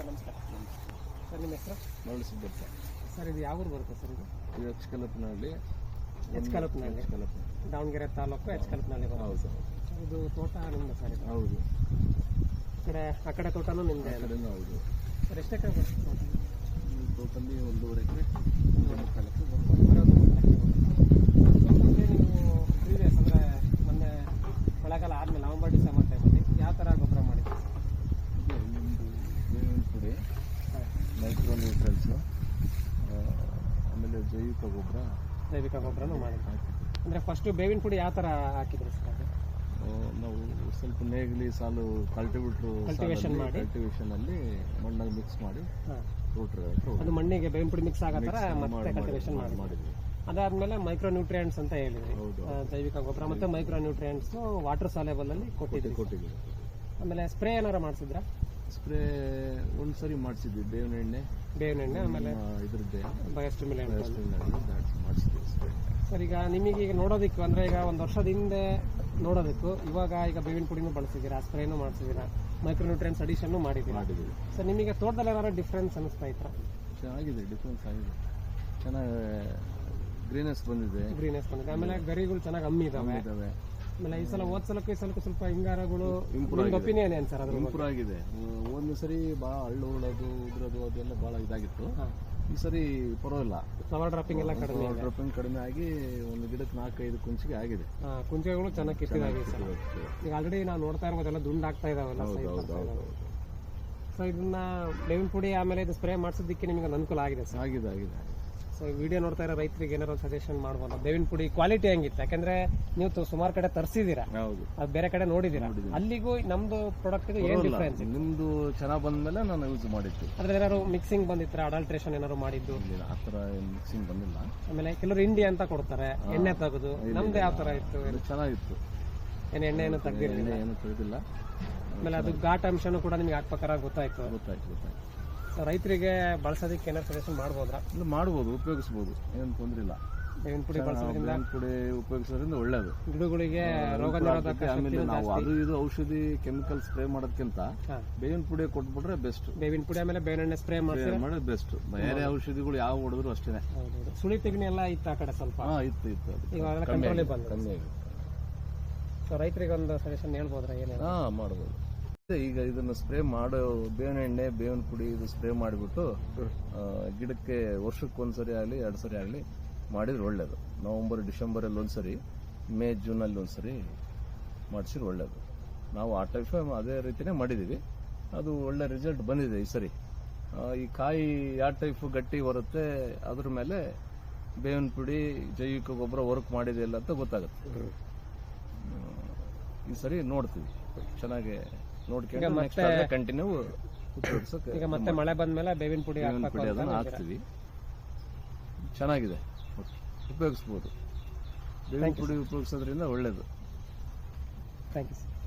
Sir ನಮಸ್ಕಾರ. Sir ನಿಮ್ಮ ಹೆಸರು? ಮರಳು ಸಿದ್ದಪ್ಪ ಸರ್ ಇದು ಯಾವ ಊರು ಬರುತ್ತೆ ಸರ್ ಇದು? ಇದು ಎಚ್ ಕಲಪ್ನಹಳ್ಳಿ ಎಚ್ ಕಲಪ್ನಹಳ್ಳಿ ಕಲಪನ ದಾವಣಗೆರೆ ತಾಲೂಕು ಎಚ್ ಕಲಪ್ನಹಳ್ಳಿ ಹೌದು ಸರ್, ಇದು ತೋಟ ನಿಮ್ಮದು ಸರ್ ಇದು? ಹೌದು. ಈ ಕಡೆ ಆ ಕಡೆ ತೋಟನೂ ನಿಮ್ಮದೇ ಕಡೆನೂ ಹೌದು. ಸರ್ ಎಷ್ಟು ಎಕರೆ ಬರುತ್ತೆ ತೋಟ? ಟೋಟಲಿ ಒಂದೂವರೆ ಎಕರೆ. ನೀವು ಪ್ರೀವಿಯಸ್ ಅಂದರೆ ಮೊನ್ನೆ ಮಳೆಗಾಲ ಆದಮೇಲೆ ನವಂಬರ್ ಡಿಸೆಂಬರ್ ಟೈಮಲ್ಲಿ ಯಾವ ಥರ ಗೊಬ್ಬರ ಮಾಡಿದ್ರಿ ಇದೆ ನಿಮ್ಮದು ಬೇವಿನ ಪುಡಿ ಮೈಕ್ರೋ ನ್ಯೂಟ್ರಲ್ಸು ಆಮೇಲೆ ಜೈವಿಕ ಗೊಬ್ಬರ? ಜೈವಿಕ ಗೊಬ್ಬರನೂ ಮಾಡಿದ್ರಿ ಅಂದರೆ ಫಸ್ಟು ಬೇವಿನ ಪುಡಿ ಯಾವ ಥರ ಹಾಕಿದ್ರಿ ಸರ್ ಅದು? ನಾವು ಸ್ವಲ್ಪ ನೇಗಿಲಿ ಸಾಲು ಕಲ್ಟಿವೇಟ್ರು ಕಲ್ಟಿವೇಷನ್ ಮಾಡಿ. ಕಲ್ಟಿವೇಶನಲ್ಲಿ ಮಣ್ಣಲ್ಲಿ ಮಿಕ್ಸ್ ಮಾಡಿ ಅದು ಮಣ್ಣಿಗೆ ಬೇವಿನ ಪುಡಿ ಮಿಕ್ಸ್ ಆಗೋ ಥರ ಮತ್ತೆ ಕಲ್ಟಿವೇಶನ್ ಮಾಡಿ ಮಾಡಿದ್ವಿ. ಅದಾದ್ಮೇಲೆ ಮೈಕ್ರೋ ನ್ಯೂಟ್ರಿಯೆಂಟ್ಸ್ ಅಂತ ಹೇಳಿದ್ರಿ. ಹೌದು ಜೈವಿಕ ಗೊಬ್ಬರ ಮತ್ತೆ ಮೈಕ್ರೋ ನ್ಯೂಟ್ರಿಯೆಂಟ್ಸ್ ವಾಟರ್ ಸಾಲೇಬಲ್ ಅಲ್ಲಿ ಕೊಟ್ಟಿದ್ದೀವಿ. ಆಮೇಲೆ ಸ್ಪ್ರೇ ಏನಾರ ಮಾಡಿಸಿದ್ರ? ಸ್ಪ್ರೇ ಒಂದು ಸರಿ ಮಾಡಿಸಿದ್ವಿ ಬೇವಿನ ಎಣ್ಣೆ. ಬೇವಿನ ಎಣ್ಣೆ ಆಮೇಲೆ ಇದ್ರದ್ದೇ. ಬಯೋಸ್ಟಿಮ್ಯುಲೆಂಟ್ ಮಾಡಿಸಿದ್ವಿ ಸ್ಪ್ರೇ. ಸರ್ ಈಗ ನಿಮಗೆ ಈಗ ನೋಡೋದಕ್ಕೂ ಅಂದ್ರೆ ಈಗ ಒಂದು ವರ್ಷದ ಹಿಂದೆ ನೋಡೋದಕ್ಕೂ. ಇವಾಗ ಈಗ ಬೇವಿನ ಪುಡಿನೂ ಬಳಸಿದ್ದೀರಾ ಸ್ಪ್ರೇನೂ ಮಾಡಿಸಿದ್ದೀರಾ ಮೈಕ್ರೋ ನ್ಯೂಟ್ರಿಯೆಂಟ್ಸ್ ಅಡಿಷನ್ನು ಮಾಡಿದ್ದೀರಾ? ಸರ್ ನಿಮಗೆ ತೋಟದಲ್ಲಿ ಏನಾದ್ರು ಡಿಫ್ರೆನ್ಸ್ ಅನಿಸ್ತಾ ಇತ್ತು? ಚೆನ್ನಾಗಿದೆ ಡಿಫ್ರೆನ್ಸ್ ಆಗಿದೆ. ಚೆನ್ನಾಗಿ ಗ್ರೀನೆಸ್ ಬಂದಿದೆ. ಗ್ರೀನೆಸ್ ಬಂದಿದೆ. ಆಮೇಲೆ ಗರಿಗಳು ಚೆನ್ನಾಗಿ ಅಮ್ಮಿ ಇದಾವೆ. ಆಮೇಲೆ ಈ ಸಲ ಹೋದ್ ಸಲಕ್ಕೆ ಈ ಸಲಕ್ಕೂ ಸ್ವಲ್ಪ ಹಿಂಗಾರಗಳು ಇಂಪ್ರೂವ್ ನಿಮ್ಗೆ ಒಪಿನಿಯನ್ ಏನು ಸರ್ ಅದ್ರ ಇಂಪ್ರೂವ್ ಆಗಿದೆ. ಒಂದು ಸರಿ ಭಾಳ ಹಳ್ಳು ಉಳೋದು ಉದ್ರೋದು ಅದೆಲ್ಲ ಭಾಳ ಇದಾಗಿತ್ತು. ಈ ಸರಿ ಪರವಾಗಿಲ್ಲ. ಫ್ಲವರ್ ಡ್ರಾಪಿಂಗ್ ಎಲ್ಲ ಕಡಿಮೆ ಇದೆ ಡ್ರಾಪಿಂಗ್ ಕಡಿಮೆ ಆಗಿ ಒಂದು ಗಿಡಕ್ಕೆ ನಾಲ್ಕೈದು ಕುಂಚಿಗೆ ಆಗಿದೆ. ಆ, ಕುಂಚಗಳು ಚೆನ್ನಾಗಿ ಕಿತ್ತಿದಾವೆ ಸರ್ ಈಗ ಆಲ್ರೆಡಿ ನಾವು ನೋಡ್ತಾ ಇರ್ಬೋದೆಲ್ಲ ದುಂಡು ಆಗ್ತಾ ಇದಾವಲ್ಲ ಸೊ ಇದನ್ನ ಬೇವಿನ ಪುಡಿ ಆಮೇಲೆ ಇದು ಸ್ಪ್ರೇ ಮಾಡಿಸೋದಕ್ಕೆ ನಿಮಗೆ ಅನುಕೂಲ ಆಗಿದೆ ಸರ್? ಆಗಿದೆ ಆಗಿದೆ. ಸೊ ಈ ವಿಡಿಯೋ ನೋಡ್ತಾ ಇರೋ ರೈತರಿಗೆ ಏನಾರು ಸಜೆಷನ್ ಮಾಡ್ಬೋದು? ಬೇವಿನ ಪುಡಿ ಕ್ವಾಲಿಟಿ ಹೆಂಗಿತ್ತು? ಯಾಕಂದ್ರೆ ನೀವು ಸುಮಾರು ಕಡೆ ತರಿಸಿದ್ದೀರಾ ಹೌದು. ಅದು ಬೇರೆ ಕಡೆ ನೋಡಿದ್ದೀರಾ ಅಲ್ಲಿಗೂ ನಮ್ದು ಪ್ರಾಡಕ್ಟ್ ಏನ್ ಡಿಫ್ರೆನ್ಸ್ ನಿಮ್ಮದು ಚೆನ್ನಾಗಿ ಬಂದ್ಮೇಲೆ ನಾನು ಯೂಸ್ ಮಾಡಿದ್ದು. ಅದ್ರ ಏನಾದ್ರು ಮಿಕ್ಸಿಂಗ್ ಬಂದಿತ್ರ? ಅಡಲ್ಟ್ರೇಷನ್ ಏನಾರು ಮಾಡಿದ್ದು? ಆ ಥರ ಮಿಕ್ಸಿಂಗ್ ಬಂದಿಲ್ಲ. ಆಮೇಲೆ ಕೆಲವರು ಇಂಡಿ ಅಂತ ಕೊಡ್ತಾರೆ. ಎಣ್ಣೆ ತೆಗೆದು. ನಮ್ದು ಯಾವ ತರ ಇತ್ತು? ಚೆನ್ನಾಗಿತ್ತು. ಏನು ಎಣ್ಣೆ ಏನು ತೆಗ್ದಿರಲಿಲ್ಲ? ಏನು ಆಮೇಲೆ ಅದು ಘಾಟ್ ಅಂಶನೂ ಕೂಡ ನಿಮ್ಗೆ ಹಾಕ್ಬೇಕಾರ ಗೊತ್ತಾಯ್ತು. ಗೊತ್ತಾಯ್ತು ಗೊತ್ತಾಯ್ತು. ರೈತರಿಗೆ ಬಳಸೋದಕ್ಕೆ ಏನಾದ್ರು ಸಜೆಷನ್ ಮಾಡ್ಬೋದ್ರಾ? ಇಲ್ಲ ಮಾಡ್ಬೋದು ಉಪಯೋಗಿಸ್ಬೋದು. ಏನು ತೊಂದರೆ ಇಲ್ಲ. ಬೇವಿನ ಪುಡಿ ಬಳಸೋದ್ರಿಂದ? ಬೇವಿನ ಪುಡಿ ಉಪಯೋಗಿಸೋದ್ರಿಂದ ಒಳ್ಳೇದು. ಗಿಡಗಳಿಗೆ ರೋಗ ನಿರೋಧಕ ಆಮೇಲೆ ನಾವು ಅದು ಇದು ಔಷಧಿ ಕೆಮಿಕಲ್ ಸ್ಪ್ರೇ ಮಾಡೋದಕ್ಕಿಂತ. ಬೇವಿನ ಪುಡಿ ಕೊಟ್ಬಿಟ್ರೆ ಬೆಸ್ಟ್. ಬೇವಿನ ಪುಡಿ ಆಮೇಲೆ ಬೇವಿನ ಸ್ಪ್ರೇ ಮಾಡಿ ಮಾಡೋದು ಬೆಸ್ಟ್. ಬೇರೆ ಔಷಧಿಗಳು ಯಾವ ಹೊಡೆದ್ರು ಅಷ್ಟೇ ಸುಳಿ ತೆಗಿನಿ ಎಲ್ಲ ಇತ್ತು ಆ ಕಡೆ ಸ್ವಲ್ಪ? ಇತ್ತು ಇತ್ತು ಕಮ್ಮಿ ಕಂಟ್ರೋಲಿಗೆ ಆಗಿದೆ, ಬಂದು ಕಮ್ಮಿ ಆಗಿದೆ. ಸೊ ರೈತರಿಗೆ ಒಂದು ಸಜೆಷನ್ ಹೇಳ್ಬೋದ್ರ ಏನೇನು? ಹಾ ಮಾಡ್ಬೋದು. ಈಗ ಇದನ್ನ ಸ್ಪ್ರೇ ಮಾಡೋ ಬೇವಿನ ಎಣ್ಣೆ, ಬೇವಿನ ಪುಡಿ ಇದು ಸ್ಪ್ರೇ ಮಾಡಿಬಿಟ್ಟು ಗಿಡಕ್ಕೆ ವರ್ಷಕ್ಕೆ ಒಂದ್ಸರಿ ಆಗಲಿ ಎರಡು ಸರಿ ಆಗಲಿ ಮಾಡಿದ್ರೆ ಒಳ್ಳೇದು. ನವಂಬರ್, ಡಿಸೆಂಬರಲ್ಲಿ ಒಂದ್ಸರಿ, ಮೇ, ಜೂನಲ್ಲಿ ಒಂದ್ಸರಿ ಮಾಡಿಸಿದ್ರೆ ಒಳ್ಳೇದು. ನಾವು ಆ ಟೈಪ್ ಅದೇ ರೀತಿನೇ ಮಾಡಿದ್ದೀವಿ ಅದು ಒಳ್ಳೆ ರಿಸಲ್ಟ್ ಬಂದಿದೆ ಈ ಸರಿ. ಈ ಕಾಯಿ ಯಾವ ಟೈಪ್ ಗಟ್ಟಿ ಬರುತ್ತೆ, ಅದ್ರ ಮೇಲೆ ಬೇವಿನ ಪುಡಿ, ಜೈವಿಕ ಗೊಬ್ಬರ ವರ್ಕ್ ಮಾಡಿದೆಯಲ್ಲ ಅಂತ ಗೊತ್ತಾಗುತ್ತೆ. ಈ ಸರಿ ನೋಡ್ತೀವಿ. ಚೆನ್ನಾಗಿ ನೋಡ್ಕೊಂಡು ನೆಕ್ಸ್ಟ್ ಕಂಟಿನ್ಯೂ ಉಪಯೋಗಿಸೋಕೆ ಈಗ ಮತ್ತೆ ಮಳೆ ಬಂದ್ಮೇಲೆ ಬೇವಿನ ಪುಡಿ ಬೇವಿನ ಪುಡಿ ಅದನ್ನು ಹಾಕ್ತೀವಿ. ಚೆನ್ನಾಗಿದೆ. ಉಪಯೋಗಿಸ್ಬೋದು. ಬೇವಿನ ಪುಡಿ ಉಪಯೋಗಿಸೋದ್ರಿಂದ ಒಳ್ಳೇದು. Thank you sir